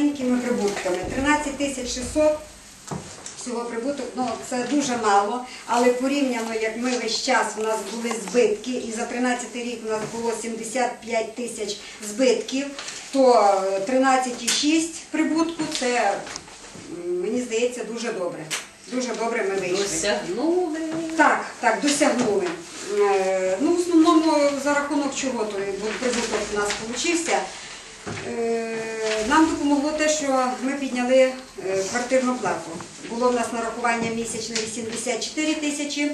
маленькими прибутками. 13 тисяч 600 всього прибуток, ну це дуже мало, але порівняно, як ми весь час у нас були збитки, і за 13 рік у нас було 75 тисяч збитків, то е, 13,6 прибутку це, мені здається, дуже добре. Дуже добре ми вийшли. Досягнули. Так, так, досягнули. Е, Ну, в основному за рахунок чого був прибуток у нас получився. Е, Нам допомогло те, що ми підняли е, квартирну плату. Було в нас нарахування місячне 84 тисячі.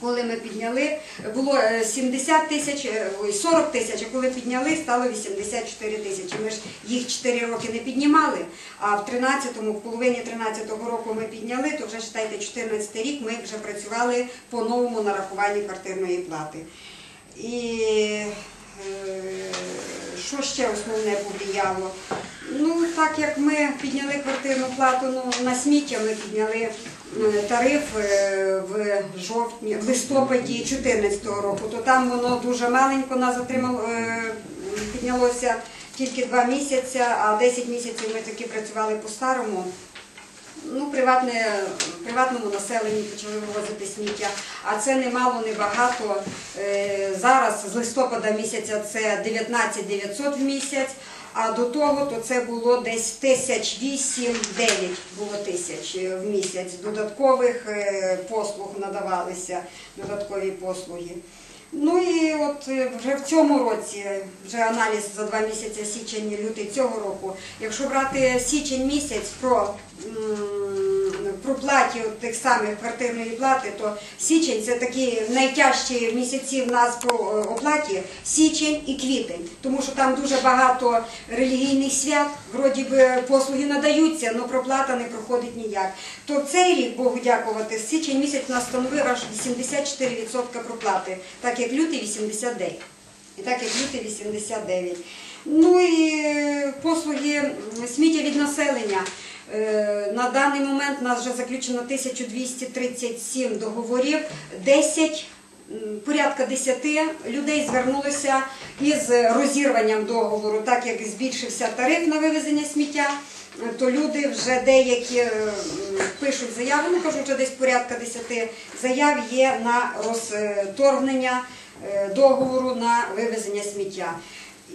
Коли ми підняли, було е, 70 тисяч, е, 40 тисяч, а коли підняли, стало 84 тисячі. Ми ж їх 4 роки не піднімали, а в 13-му, в половині 13-го року ми підняли, то вже вважайте, 14 рік ми вже працювали по новому нарахуванні квартирної плати. І що ще основне повлияло? Ну, так як ми підняли квартирну плату ну, на сміття, ми підняли е, тариф е, в жовтні, в листопаді 2014 року, то там воно дуже маленько нас затримало, е, піднялося тільки два місяці, а 10 місяців ми таки працювали по-старому. Ну, приватне, приватному населенню почали вивозити сміття, а це не мало, не. Е, Зараз з листопада місяця це 19 900 в місяць, а до того то це було десь тисяч вісім-дев'ять було тисяч е, в місяць. Додаткових е, послуг надавалися, додаткові послуги. Ну і от е, вже в цьому році, вже аналіз за два місяці, січень, лютий цього року, якщо брати січень місяць про проплаті тих самих квартирної плати, то січень це такі найтяжчі місяці в нас по е, оплаті січень і квітень, тому що там дуже багато релігійних свят, вроді би послуги надаються, але проплата не проходить ніяк. То цей рік, Богу дякувати, січень місяць нас становив аж 84% проплати, так як лютий 89%. І так як лютий 89. Ну і е, послуги сміття від населення. Е, На даний момент у нас вже заключено 1237 договорів, 10, порядка 10 людей звернулися із розірванням договору, так як збільшився тариф на вивезення сміття. То люди вже деякі е, пишуть заяви, ну кажу, вже десь порядка 10 заяв є на розторгнення е, договору на вивезення сміття.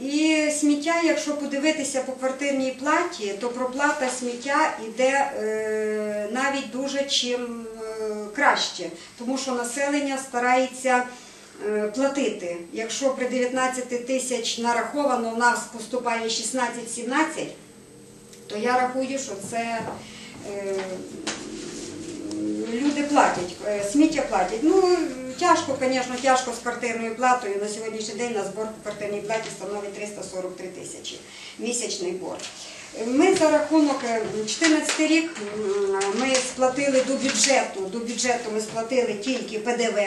І сміття, якщо подивитися по квартирній платі, то проплата сміття йде е, навіть дуже чим е, краще, тому що населення старається е, платити. Якщо при 19 тисяч нараховано, у нас поступає 16-17, то я рахую, що це люди платять, сміття платять. Ну, тяжко, звісно, тяжко з квартирною платою. На сьогоднішній день на збор по квартирній платі становить 343 тисячі місячний борг. Ми за рахунок 2014 рік ми сплатили до бюджету. До бюджету ми сплатили тільки ПДВ.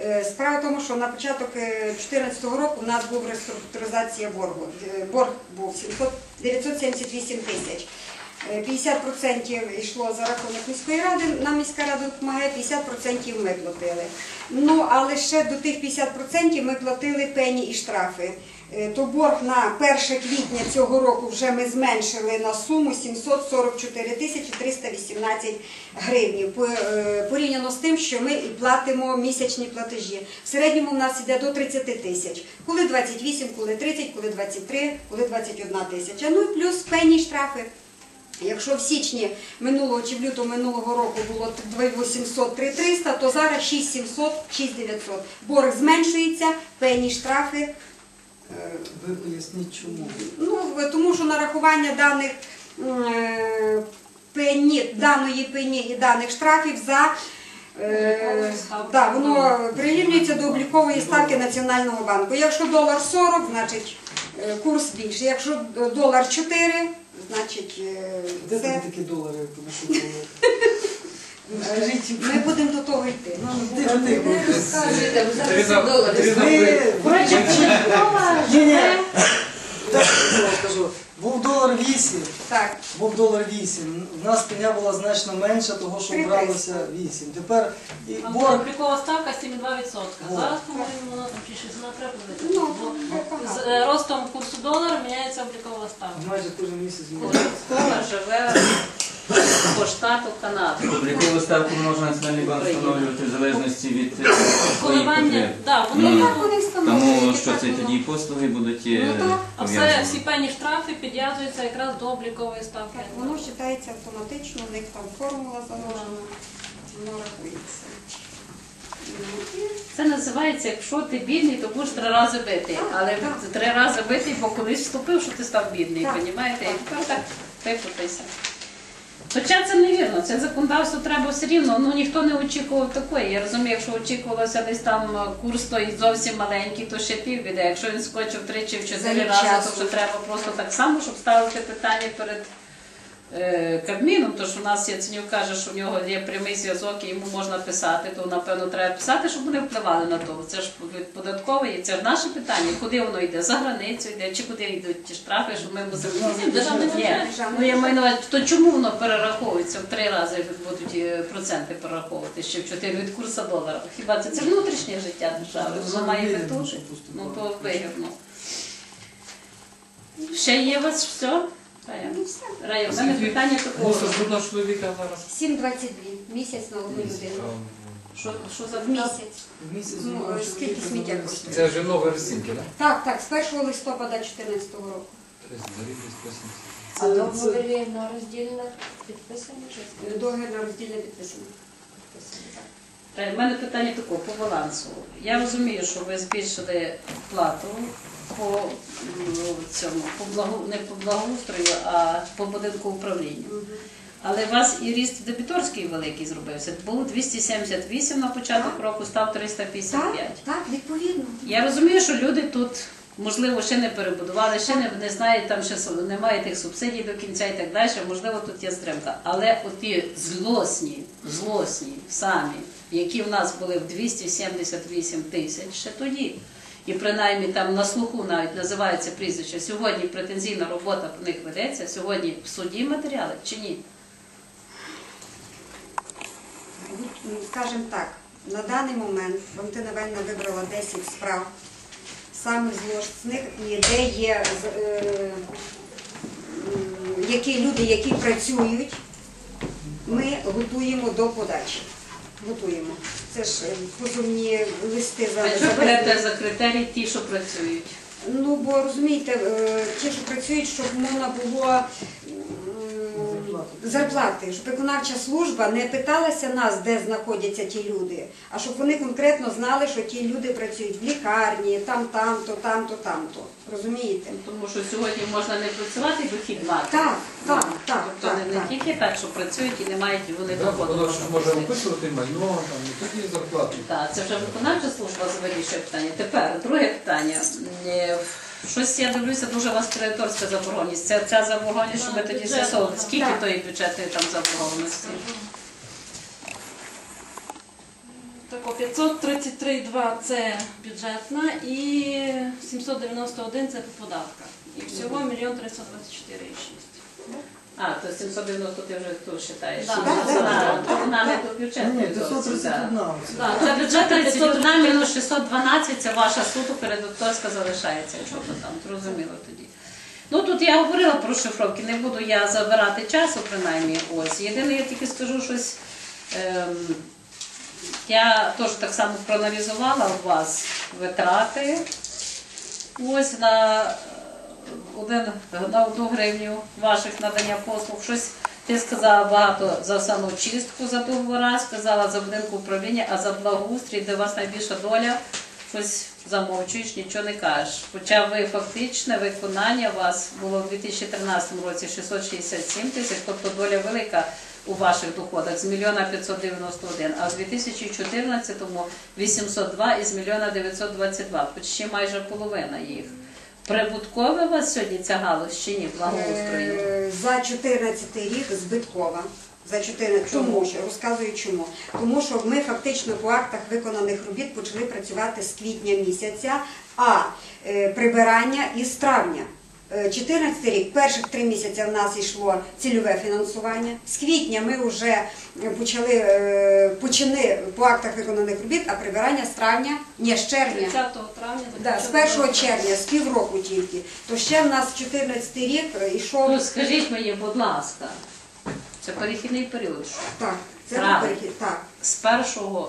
Е, Справа в тому, що на початок 2014 року у нас був реструктуризація боргу. Е, Борг був 978 тисяч. Е, 50% йшло за рахунок міської ради, нам міська рада допомагає, 50% ми платили. Ну, але ще до тих 50% ми платили пені і штрафи. Е, То борг на 1 квітня цього року вже ми зменшили на суму 744 тисячі 318 гривень. Е, Порівняно з тим, що ми і платимо місячні платежі. В середньому в нас йде до 30 тисяч. Коли 28, коли 30, коли 23, коли 21 тисяча. Ну і плюс пені штрафи. Якщо в січні минулого чи в лютому минулого року було 2800 3300, то зараз 6700 6900. Борг зменшується, пені штрафи. е, Ви поясніть чому. Ну, тому що нарахування даних е, пені, даної пені і даних штрафів за е, да, воно прирівнюється до облікової ставки Національного банку. Якщо долар 40, значить е, курс більший. Якщо долар 4, значить е, Де це там такі долари ми будемо до того йти. Ну, Був долар 8, Так, був долар 8. У нас пеня була значно менша, того що Три бралося 8. Тепер і Там була борг облікова ставка 7,2%. Вот. Зараз, по-моєму, вона там чи 6 вона треба ну, Бо з е, ростом курсу долара міняється облікова ставка. майже кожен місяць змінюється. Податкова живе по штату Канади. Облікову ставку може Національний банк встановлювати в залежності від е, своїх Коливання, потреб. так, Ну, вони так вони встановлюють. Тому що це воно. тоді послуги будуть е, Ну, так. А все, пов'язані. всі певні штрафи підв'язуються якраз до облікової ставки. Так, воно вважається автоматично, в них там формула заложена, воно рахується. Ну, і Це називається, якщо ти бідний, то будеш три рази битий. Але три рази битий, бо колись вступив, що ти став бідний, Так, розумієте? І тепер так випутайся. Хоча це невірно, це законодавство треба все рівно, ну ніхто не очікував такої. Я розумію, якщо очікувалося десь там е, курс той зовсім маленький, то ще півбіде. Якщо він скочив тричі в чотири рази, то вже треба просто так само, щоб ставити питання перед Кабміном, то що у нас Яценюк каже, що в нього є прямий зв'язок і йому можна писати, то напевно треба писати, щоб вони впливали на то. Це ж від податкової, це ж наше питання, куди воно йде, за границю йде, чи куди йдуть ті штрафи, щоб ми мусимо. Державний Державний Ні. бюджет. Ну я маю на увазі, то чому воно перераховується в три рази будуть е, проценти перераховувати ще в чотири від курсу долара? Хіба це, це внутрішнє життя держави? Воно має мету. Ну то вигідно. Ще є у вас все? Рая? Ну, все. В мене питання такого. Місто з чоловіка зараз. 7,22 місяць на одну людину. Що, що за В місяць. В місяць Ну, скільки сміття коштує? Це вже нові розцінки, так? Так, так, з 1 листопада 2014 року. Це, А це, договори на роздільне підписані вже? Договір на роздільне підписано. Рая, в мене питання таке, по балансу. Я розумію, що ви збільшили плату по цьому, по благу, не по благоустрою, а по будинку управління. Але у вас і ріст дебіторський великий зробився. Був 278 на початок року, став 355. Так, так, відповідно. Я розумію, що люди тут, можливо, ще не перебудували, ще не, не знають, там ще немає тих субсидій до кінця і так далі, можливо, тут є стримка. Але оті злосні, злосні самі, які в нас були в 278 тисяч ще тоді, і принаймні там на слуху навіть називається прізвище, сьогодні претензійна робота по них ведеться, сьогодні в суді матеріали чи ні? Скажімо так, на даний момент Валентина Вельна вибрала 10 справ, саме злочних, і де є е, які люди, які працюють, ми готуємо до подачі. Готуємо. Це ж е, позовні листи за А що берете за критерії ті, що працюють? Ну, бо розумієте, е, ті, що працюють, щоб можна було зарплати, щоб виконавча служба не питалася нас, де знаходяться ті люди, а щоб вони конкретно знали, що ті люди працюють в лікарні, там, там-то, там-то, там-то. Розумієте? Тому що сьогодні можна не працювати і дохід мати. Так, так, так, Тобто так, не, не так. тільки так, що працюють і не мають вони доходу. Воно ж може описувати майно, там, і тоді зарплату. Так, це вже виконавча служба вирішує питання. Тепер друге питання. Щось я дивлюся, дуже у вас кредиторська заборгованість. Це ця заборгованість, щоб ви тоді з'ясовували. Скільки Так. тої бюджетної там заборгованості? о 533,2 це бюджетна і 791 це по податках. І всього 1 мільйон 324,6. А, то 790 ти вже тут вважаєш. Да, да, да, вона не до Ні, ні, 531 оце. Це 531 531 мінус 612, це ваша суто кредиторська залишається, якщо то там, зрозуміло тоді. Ну тут я говорила про шифровки, не буду я забирати часу, принаймні. Ось. Єдине, я тільки скажу щось. Ем, я теж так само проаналізувала у вас витрати. Ось на, один, на одну гривню ваших надання послуг. Щось ти сказала багато за самочистку за договора, сказала за будинку управління, а за благоустрій, де у вас найбільша доля, щось замовчуєш, нічого не кажеш. Хоча ви фактичне виконання у вас було в 2013 році 667 тисяч, тобто доля велика у ваших доходах з мільйона 591, а в 2014-му 802 із мільйона 922, почти майже половина їх. Прибуткова у вас сьогодні ця галузь чи ні, благоустрою? Е, За 14 рік збиткова. За 14, тому що розказую чому. Тому що ми фактично по актах виконаних робіт почали працювати з квітня місяця, а е, прибирання із травня. 14 рік, перших три місяці в нас йшло цільове фінансування. З квітня ми вже почали е, почини по актах виконаних робіт, а прибирання з травня, ні, з червня. 30 травня Да, з 1 червня, з півроку тільки. То ще в нас 14 рік йшов. Ну скажіть мені, будь ласка, це перехідний період. що Так, це перехід. Так. З 1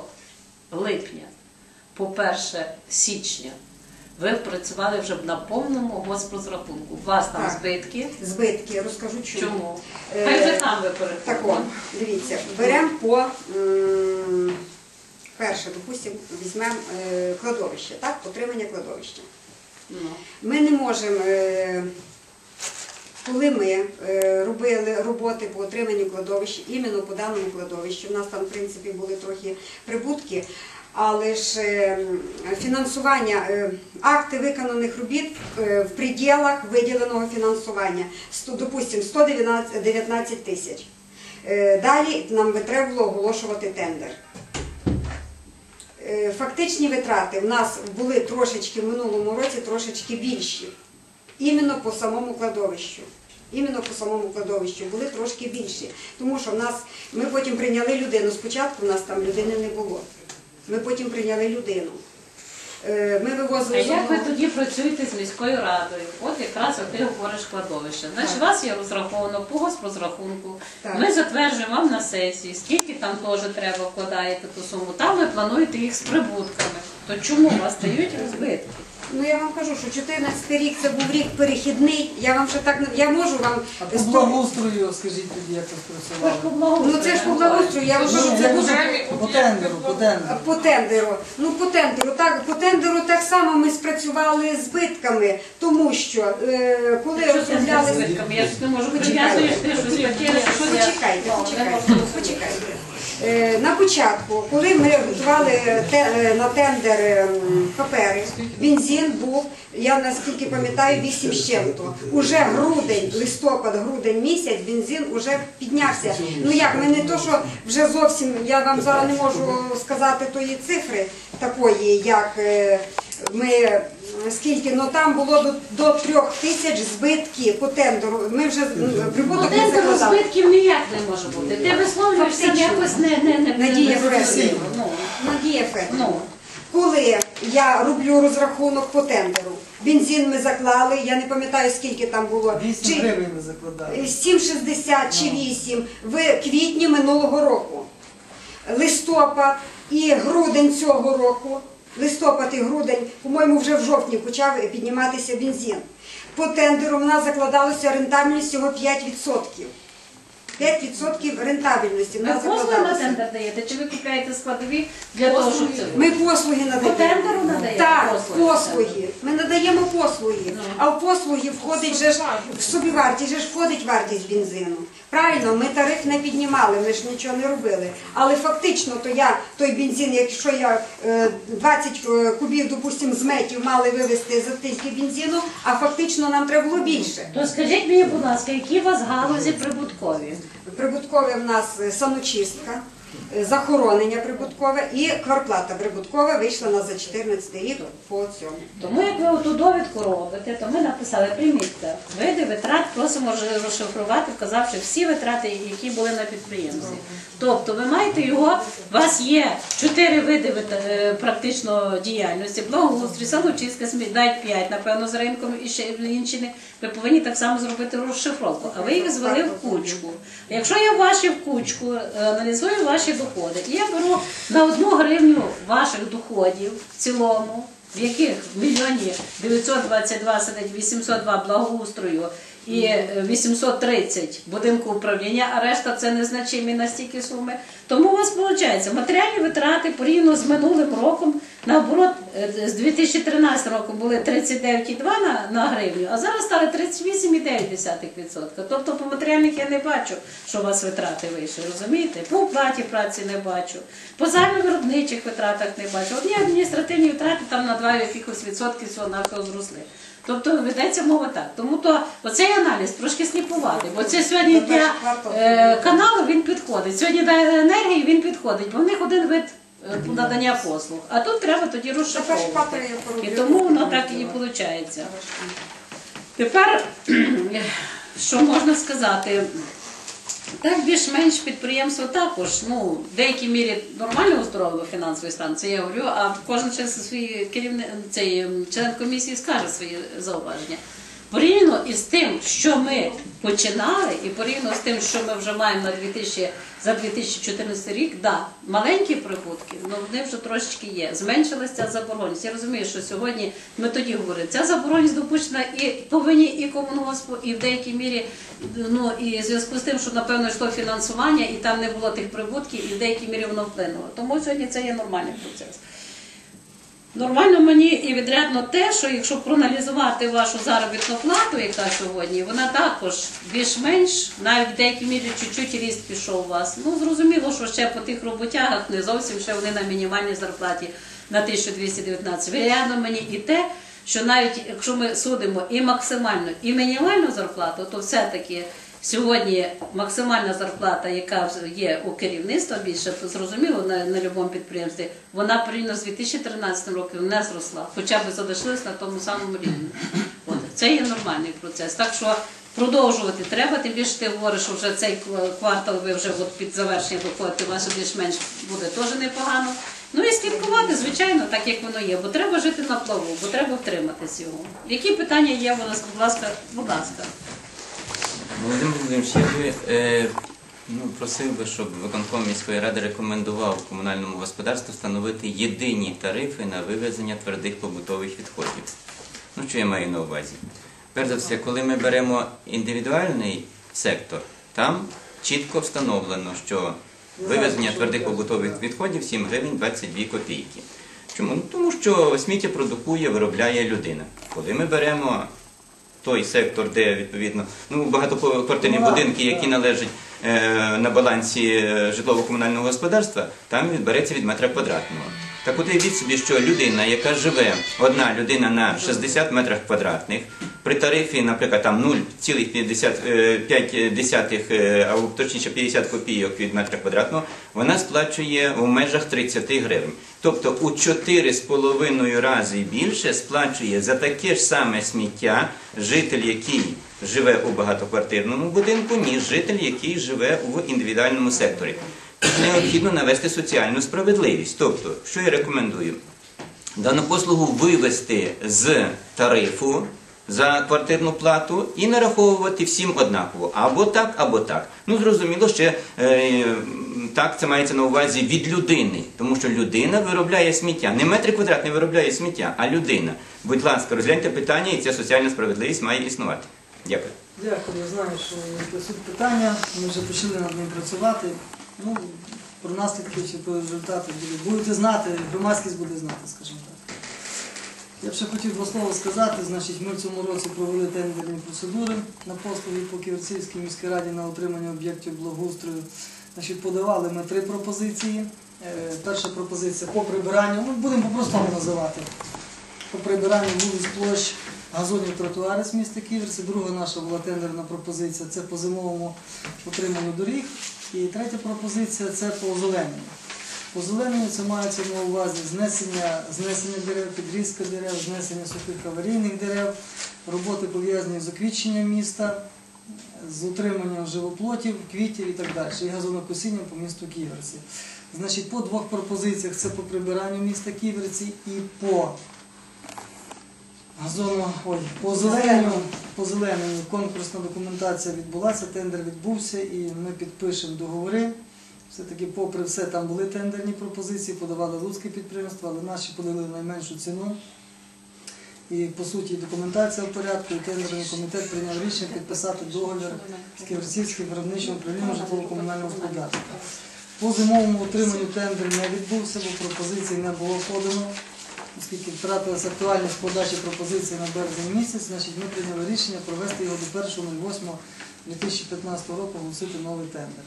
липня по 1 січня ви працювали вже на повному госпрозрахунку. У вас там Так. збитки. Збитки, розкажу чому. Чому? Е, Хай ви там ви Так, переходите. о, дивіться, беремо по м, перше, допустимо, візьмемо е, кладовище, так, отримання кладовища. Ну. Ми не можемо, е, коли ми е, робили роботи по отриманню кладовища, іменно по даному кладовищу, у нас там, в принципі, були трохи прибутки, але ж е, фінансування, е, акти виконаних робіт е, в пределах виділеного фінансування, допустимо, 119 тисяч. Далі нам треба було оголошувати тендер. Фактичні витрати в нас були трошечки в минулому році трошечки більші. Іменно по самому кладовищу. Іменно по самому кладовищу були трошки більші. Тому що в нас ми потім прийняли людину. Спочатку в нас там людини не було. Ми потім прийняли людину. Е, Ми А вивозили з як ви тоді працюєте з міською радою? От якраз ти говориш кладовище. Значить, у вас є розраховано по госпрозрахунку. Так. Ми затверджуємо вам на сесії, скільки там теж треба вкладаєте ту суму. Там ви плануєте їх з прибутками. То чому вас стають збитки? Ну я вам кажу, що 14 рік це був рік перехідний. Я вам ще так не я можу вам А по благоустрою, скажіть тоді, як ви спрацювали? Ну це ж по благоустрою, я вам кажу, це я дуже по тендеру, по тендеру. По тендеру. Ну по тендеру, так по тендеру так само ми спрацювали збитками, тому що е, коли Що розробляли збитками? Я ж не можу Почекайте. Почекайте, не почекайте, На початку, коли ми давали е, на тендер ем, папери, бензин був, я наскільки пам'ятаю, 8 з чим-то. Уже грудень, листопад, грудень місяць, бензин вже піднявся. Ну як, ми не то, що вже зовсім, я вам зараз не можу сказати тої цифри такої, як е, ми скільки, ну там було до, до трьох тисяч збитків по тендеру. Ми вже м, прибуток не закладали. збитків ніяк не може бути. Ти висловлюєшся Фактично. якось не, не, не, Надія не Федорівна. Ну, Надія Федорівна. ну. Коли я роблю розрахунок по тендеру, бензин ми заклали, я не пам'ятаю скільки там було. 8 Чи гривень ми закладали. 7,60 чи 8 в квітні минулого року. Листопад і грудень цього року. Листопад і грудень, по-моєму, вже в жовтні почав підніматися бензин. По тендеру в нас закладалося рентабельність всього 5%. 5% рентабельності Ви послуги на тендер даєте, чи ви купляєте складові для того, щоб це Ми послуги надаємо. По тендеру надаєте Так, послуги? послуги. Ми надаємо послуги. А в послуги входить же ж в собівартість, же ж входить вартість бензину. Правильно, ми тариф не піднімали, ми ж нічого не робили. Але фактично, то я той бензин, якщо я е, 20 е, кубів, допустимо, з метів мали вивезти за тільки бензину, а фактично нам треба було більше. То скажіть мені, будь ласка, які у вас галузі прибуткові? Прибуткове в нас самочистка, е, захоронення прибуткове і кварплата прибуткова вийшла на за 14 рік по цьому. Тому як ви оту довідку робите, то ми написали, примітка, види витрат просимо розшифрувати, вказавши всі витрати, які були на підприємстві. Тобто ви маєте його, у вас є чотири види е, практично діяльності, благоустрій, смі- навіть п'ять, напевно, з ринком і ще інші. не- Ви повинні так само зробити розшифровку, а ви їх звели в кучку. Якщо я ваші в кучку е, аналізую ваші доходи, і я беру на одну гривню ваших доходів в цілому, в яких в мільйоні 922 сидить 802 благоустрою і е, 830 будинку управління, а решта це незначимі настільки суми. Тому у вас виходить матеріальні витрати порівняно з минулим роком, наоборот, е, з 2013 року були 39,2 на, на гривню, а зараз стали 38,9%. Тобто по матеріальних я не бачу, що у вас витрати вийшли, розумієте? По оплаті праці не бачу, по виробничих витратах не бачу. Одні адміністративні витрати там на 2 якихось відсотки всього навколо зросли. Тобто ведеться мова так. Тому то оцей аналіз трошки сліпувати, бо це сьогодні для е, каналу він підходить. Сьогодні для енергії він підходить, бо в них один вид е, надання послуг. А тут треба тоді розшифровувати. І тому воно так і виходить. Тепер, що можна сказати? Так, більш-менш підприємство також, ну, в деякій мірі нормально оздоровило фінансовий стан, це я говорю, а кожен член свої керівни... цей член комісії скаже свої зауваження. Порівняно із тим, що ми починали, і порівняно з тим, що ми вже маємо на 2000, за 2014 рік, да, маленькі прибутки, але вони вже трошечки є. Зменшилася ця заборгованість. Я розумію, що сьогодні ми тоді говорили, ця заборгованість допущена і по вині і комунгоспу, і в деякій мірі, ну і в зв'язку з тим, що напевно йшло фінансування, і там не було тих прибутків, і в деякій мірі воно вплинуло. Тому сьогодні це є нормальний процес. Нормально мені і відрядно те, що якщо проаналізувати вашу заробітну плату, яка сьогодні, вона також більш-менш, навіть в деякій мірі чуть-чуть ріст пішов у вас. Ну, зрозуміло, що ще по тих роботягах не зовсім ще вони на мінімальній зарплаті на 1219. Відрядно мені і те, що навіть якщо ми судимо і максимальну, і мінімальну зарплату, то все-таки Сьогодні максимальна зарплата, яка є у керівництва, більше зрозуміло на, на будь-якому підприємстві, вона порівняно з 2013 роком не зросла, хоча б залишилась на тому самому рівні. От це є нормальний процес. Так що продовжувати треба. Тим більше ти говориш, що вже цей квартал ви вже от під завершення доходите, у вас більш-менш буде теж непогано. Ну і слідкувати, звичайно, так як воно є, бо треба жити на плаву, бо треба втриматись його. Які питання є, будь ласка, будь ласка, будь ласка. Володимир Володимирович, я би е, ну, просив би, щоб виконком міської ради рекомендував комунальному господарству встановити єдині тарифи на вивезення твердих побутових відходів. Ну, що я маю на увазі? Перш за все, коли ми беремо індивідуальний сектор, там чітко встановлено, що вивезення твердих побутових відходів 7 гривень 22 копійки. Чому? Ну, тому що сміття продукує, виробляє людина. Коли ми беремо той сектор, де відповідно ну багатоквартирні Ну, будинки, які належать е, на балансі е, житлово-комунального господарства, там відбереться від метра квадратного. Так от уявіть собі, що людина, яка живе, одна людина на 60 метрах квадратних, при тарифі, наприклад, там 0,5, е, або точніше 50 копійок від метра квадратного, вона сплачує в межах 30 гривень. Тобто у 4,5 рази більше сплачує за таке ж саме сміття житель, який живе у багатоквартирному будинку, ніж житель, який живе в індивідуальному секторі. Необхідно навести соціальну справедливість. Тобто, що я рекомендую? Дану послугу вивести з тарифу за квартирну плату і нараховувати всім однаково. Або так, або так. Ну, зрозуміло, ще е, так це мається на увазі від людини, тому що людина виробляє сміття. Не метри квадратні виробляє сміття, а людина. Будь ласка, розгляньте питання, і ця соціальна справедливість має існувати. Дякую. Дякую, я знаю, що суть питання. Ми вже почали над ним працювати. Ну, про наслідки чи про результати буде- будете знати, громадськість буде знати, скажімо так. Я б ще хотів два слова сказати. Значить, ми в цьому році провели тендерні процедури на послуги по Ківерцівській міській раді на отримання об'єктів благоустрою. Значить, подавали ми три пропозиції. Е, Перша пропозиція по прибиранню, ну, будемо по-простому називати. По прибиранню вулиць площ газонів тротуари з міста Ківерці. Друга наша була тендерна пропозиція це по зимовому утриманню доріг. І третя пропозиція це по озелененню. По озелененню це мається на увазі знесення, знесення дерев, підрізка дерев, знесення сухих аварійних дерев, роботи пов'язані з оквіченням міста, з утриманням живоплотів, квітів і так далі, і газонокосінням по місту Ківерці. Значить, по двох пропозиціях це по прибиранню міста Ківерці і по газону, ой, по зеленню, по зелененню конкурсна документація відбулася, тендер відбувся і ми підпишемо договори. Все-таки, попри все, там були тендерні пропозиції, подавали луцьке підприємство, але наші подали найменшу ціну. І по суті документація в порядку, і тендерний комітет прийняв рішення підписати договір з Ківерцівським виробничим управлінням житлово-комунального господарства. По зимовому утриманню тендер не відбувся, бо пропозицій не було подано. Оскільки втратилася актуальність подачі пропозицій на березень місяць, значить ми прийняли рішення провести його до 1.08.2015 року оголосити новий тендер.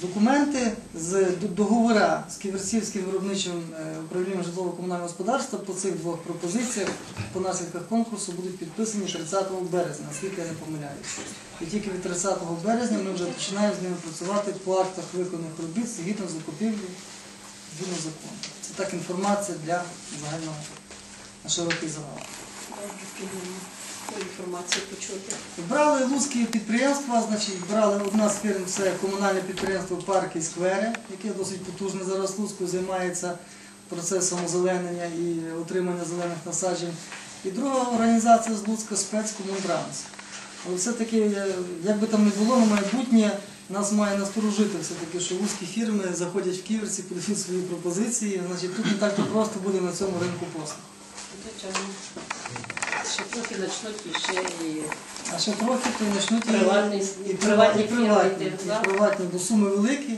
Документи з договора з Ківерцівським виробничим е, управлінням житлово-комунального господарства по цих двох пропозиціях по наслідках конкурсу будуть підписані 30 березня, наскільки я не помиляюся. І тільки від 30 березня ми вже починаємо з ними працювати по актах виконаних робіт згідно закупівлі згідно закону. Це так інформація для загального на широкий загал. Брали луцькі підприємства, значить, брали одна з фірм, це комунальне підприємство Парки і Сквери, яке досить потужне зараз Луцьку займається процесом озеленення і отримання зелених насаджень. І друга організація з Луцька спецкомунтранс. Але все-таки, е, як би там не було, на майбутнє нас має насторожити все-таки, що вузькі фірми заходять в ківерці, подають свої пропозиції, значить тут не так то просто буде на цьому ринку послуг. Звичайно. Ще трохи почнуть ще і А ще трохи то й почнуть і- Приватні- і, і приватні, приватні і приватні, і приватні, бо суми великі,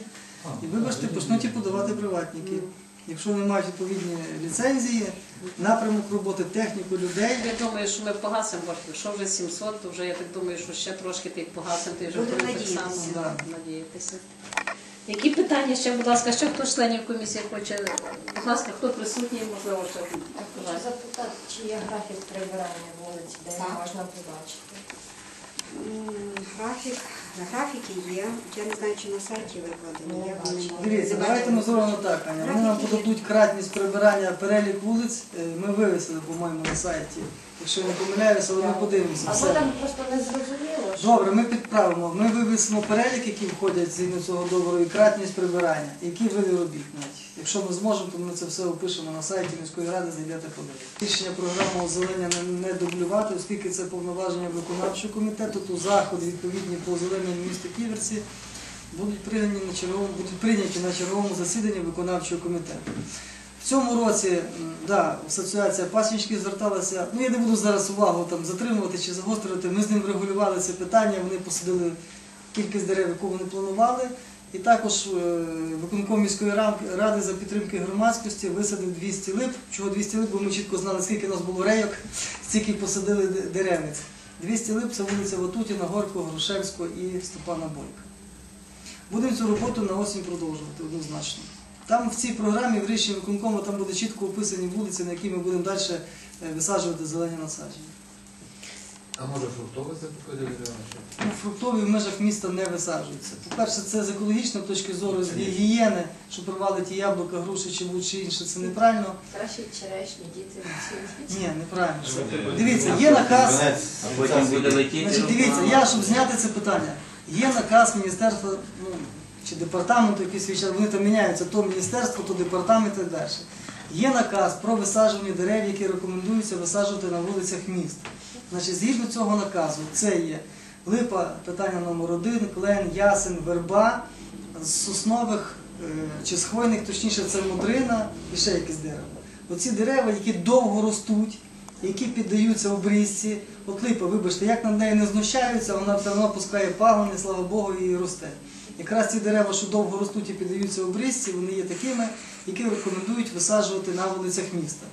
і вибачте, почнуть і подавати приватники. Якщо вони мають відповідні ліцензії, напрямок роботи, техніку людей. Я думаю, що ми погасимо борг. Якщо вже 700, то вже я так думаю, що ще трошки ти погасимо, ти вже Будемо будемо так само. Да. надіятися. Які питання ще, будь ласка, ще хто з членів комісії хоче? Будь ласка, хто присутній, можливо, ще Хочу запитати, чи є графік прибирання вулиці, де Так. можна побачити. М, Графік, графіки є. Я не знаю, чи на сайті викладені. Я бачила. не можу. Дивіться, давайте ми зробимо так, Аня. Вони нам подадуть кратність прибирання перелік вулиць. Е, Ми вивесили, по-моєму, на сайті. Якщо я не помиляюся, але ми подивимося. Або все. там просто не зрозуміло, що Добре, ми підправимо. Ми вивесимо перелік, які входять згідно цього договору, і кратність прибирання, які види робіт навіть. Якщо ми зможемо, то ми це все опишемо на сайті міської ради, зайдете подивитися. Рішення програми озеленення не, не дублювати, оскільки це повноваження виконавчого комітету, то заходи відповідні по озелененню міста Ківерці будуть прийняті на черговому, будуть прийняті на черговому засіданні виконавчого комітету. В цьому році да, асоціація пасічників зверталася. Ну я не буду зараз увагу там затримувати чи загострювати. Ми з ним врегулювали це питання. Вони посадили кількість дерев, яку вони планували. І також е, виконком міської ради за підтримки громадськості висадив 200 лип. Чого 200 лип, бо ми чітко знали, скільки у нас було рейок, стільки посадили де- деревниць. 200 лип це вулиця Ватутіна, Горького, Грушевського і Степана Бойка. Будемо цю роботу на осінь продовжувати однозначно. Там в цій програмі в рішенні виконкому там буде чітко описані вулиці, на які ми будемо далі висаджувати зелені насадження. А може фруктове запитати? Ну, фруктові в межах міста не висаджуються. По-перше, це з екологічної точки зору, з гігієни, що провалить і яблука, груші чи будь-що інше, це неправильно. краще черешні, діти всі. Ні, неправильно. Дивіться, є наказ. А потім буде. Значить, дивіться, я, щоб зняти це питання, є наказ міністерства, ну, чи департаменту, якийсь свій час, вони там міняються, то міністерство, то департамент і далі. Є наказ про висаджування дерев, які рекомендуються висаджувати на вулицях міст. Значить, згідно цього наказу, це є липа, питання номер один, клен, ясен, верба, з соснових е, чи з хвойних, точніше, це мудрина і ще якісь дерева. Оці дерева, які довго ростуть, які піддаються обрізці. От липа, вибачте, як над нею не знущаються, вона все одно пускає пагони, слава Богу, і росте. Якраз ці дерева, що довго ростуть і піддаються обрізці, вони є такими, які рекомендують висаджувати на вулицях міста.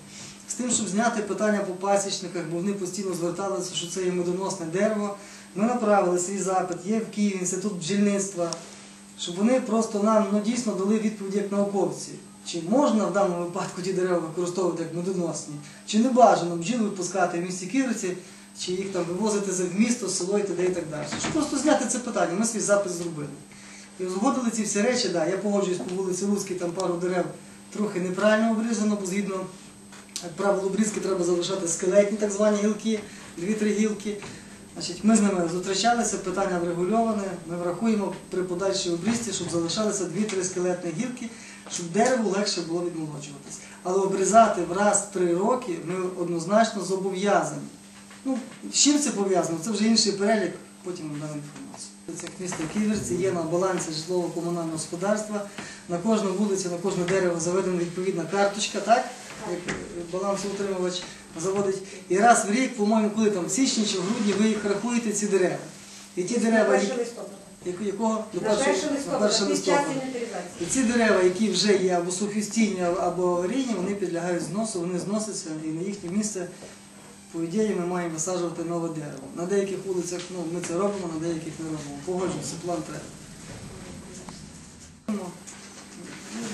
З тим, щоб зняти питання по пасічниках, бо вони постійно зверталися, що це є медоносне дерево. Ми направили свій запит, є в Києві інститут бджільництва, щоб вони просто нам ну, дійсно дали відповідь як науковці. Чи можна в даному випадку ті дерева використовувати як медоносні, чи не бажано бджіл випускати в місті Ківерці, чи їх там вивозити в місто, село і т.д. і так далі. Щоб просто зняти це питання, ми свій запис зробили. І узгодили ці всі речі, да, я погоджуюсь по вулиці Луцькій, там пару дерев трохи неправильно обрізано, бо згідно як правило, обрізки треба залишати скелетні так звані гілки, дві-три гілки. Значить, ми з ними зустрічалися, питання врегульоване. Ми врахуємо при подальшій обрізці, щоб залишалися дві-три скелетні гілки, щоб дереву легше було відмолоджуватись. Але обрізати в раз-три роки ми однозначно зобов'язані. Ну, з чим це пов'язано? Це вже інший перелік, потім вам дам інформацію. Це місто Ківерці є на балансі житлово-комунального господарства. На кожній вулиці, на кожне дерево заведена відповідна карточка, так? Як балансоутримувач заводить. І раз в рік, по-моєму, коли там в січні чи в грудні ви їх рахуєте ці дерева. І ті дерева, які- якого до На першого- 1 листопада, 1 листопада. І ці дерева, які вже є або сухостійні, або рідні, вони підлягають зносу, вони зносяться і на їхнє місце, по ідеї, ми маємо висаджувати нове дерево. На деяких вулицях ну, ми це робимо, на деяких не робимо. Погоджуюся, план треба.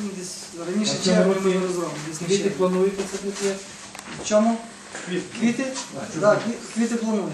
Ну, десь раніше А в цьому червня ми році його розробимо. десь на Квіти червень. плануєте садити? В чому? Квіти. Квіти? Так, квіти плануємо.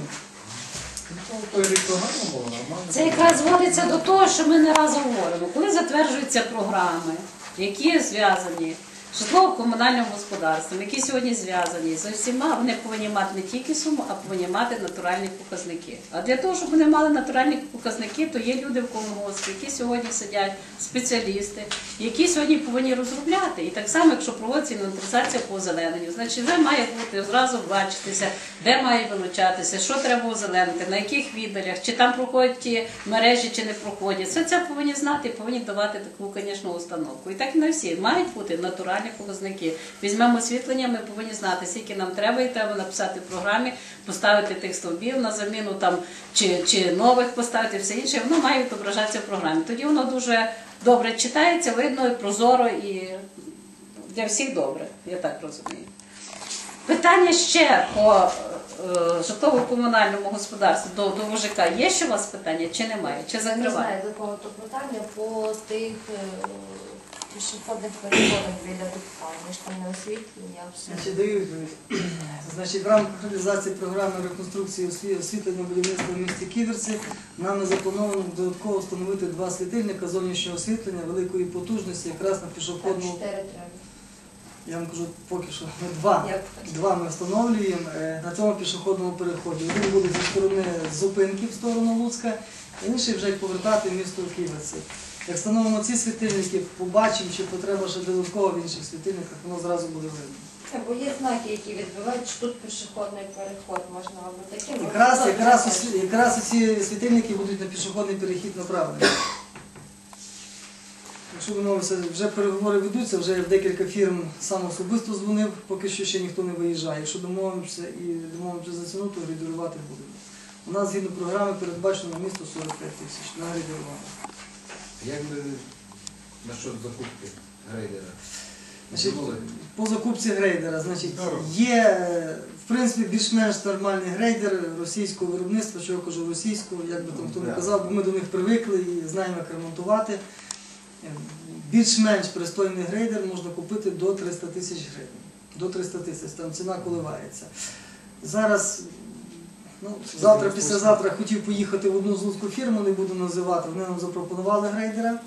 Ну, той рік то гарно нормально. Це якраз зводиться до того, що ми не раз говоримо. Коли затверджуються програми, які зв'язані житлово-комунальним господарством, які сьогодні зв'язані з усіма, вони повинні мати не тільки суму, а повинні мати натуральні показники. А для того, щоб вони мали натуральні показники, то є люди в комунгоспі, які сьогодні сидять, спеціалісти, які сьогодні повинні розробляти. І так само, якщо проводиться інвентаризація по озелененню, значить вже має бути зразу бачитися, де має вилучатися, що треба озеленити, на яких віддалях, чи там проходять ті мережі, чи не проходять. Все це повинні знати і повинні давати таку, звісно, установку. І так і на всі мають бути натуральні показники. Візьмемо освітлення, ми повинні знати, скільки нам треба, і треба написати в програмі, поставити тих стовбів на заміну там чи, чи нових поставити, все інше. Воно має відображатися в програмі. Тоді воно дуже добре читається, видно, і прозоро і для всіх добре, я так розумію. Питання ще по е, житлово-комунальному господарству до, до ВЖК. Є ще у вас питання чи немає? Чи Не знаю, до кого то питання по тих пішохідних переходах біля Дубка. Ми ж там не освітлення, все. Значить, даю відповідь. Значить, в рамках реалізації програми реконструкції осві- освітлення будівництва в місті Ківерці нами заплановано додатково встановити два світильника зовнішнього освітлення великої потужності, якраз на пішохідному. чотири треба. Я вам кажу, поки що два. Два ми встановлюємо е, на цьому пішохідному переході. Один буде зі сторони зупинки в сторону Луцька, інший вже як повертати в місто Ківерці. Як встановимо ці світильники, побачимо, чи потреба ще додатково в інших світильниках, воно зразу буде видно. Або є знаки, які відбивають, що тут пішохідний переход, можна або таким. Якраз, якраз, якраз ці світильники будуть на пішохідний перехід направлені. Якщо домовимося, вже переговори ведуться, вже в декілька фірм сам особисто дзвонив, поки що ще ніхто не виїжджає. Якщо домовимося і домовимося за ціну, то грейдерувати будемо. У нас згідно програми передбачено на місто 45 тисяч на грейдерування. Як би насчет закупки грейдера? Значить, По закупці грейдера, значить, є е, в принципі більш-менш нормальний грейдер російського виробництва, що я кажу російського, як би там хто не казав, бо ми до них привикли і знаємо, як ремонтувати. Е, Більш-менш пристойний грейдер можна купити до 300 тисяч гривень. До 300 тисяч, там ціна коливається. Зараз, ну, завтра, післязавтра хотів поїхати в одну злузьку фірму, не буду називати, вони нам запропонували грейдера.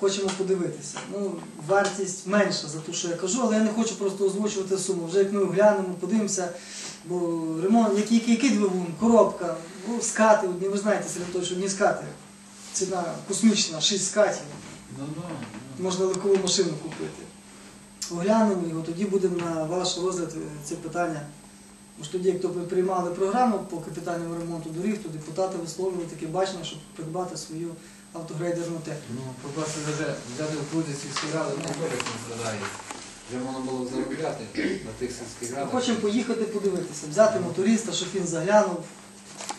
Хочемо подивитися. Ну, вартість менша за те, що я кажу, але я не хочу просто озвучувати суму. Вже як ми оглянемо, подивимося, бо ремонт, який, який, який двигун, коробка, ну, скати, одні, ви знаєте, серед того, що одні скати. Ціна космічна, 6 скатів. Ну, ну, ну. Можна легкову машину купити. Оглянемо його, тоді будемо на ваш розгляд е, це питання. Бо ж тоді, як то приймали програму по капітальному ремонту доріг, то депутати висловлювали таке бачення, щоб придбати свою автогрейдерну техніку. Ну, по-перше, вже взяти в друзі сільські ради, ну, теж не страдає. Вже можна було заробляти на тих сільських радах. Хочемо поїхати подивитися, взяти моториста, щоб він заглянув,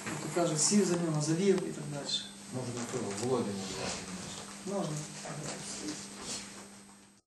як то кажуть, сів за нього, завів і так далі. Того, Володя взяти. Можна.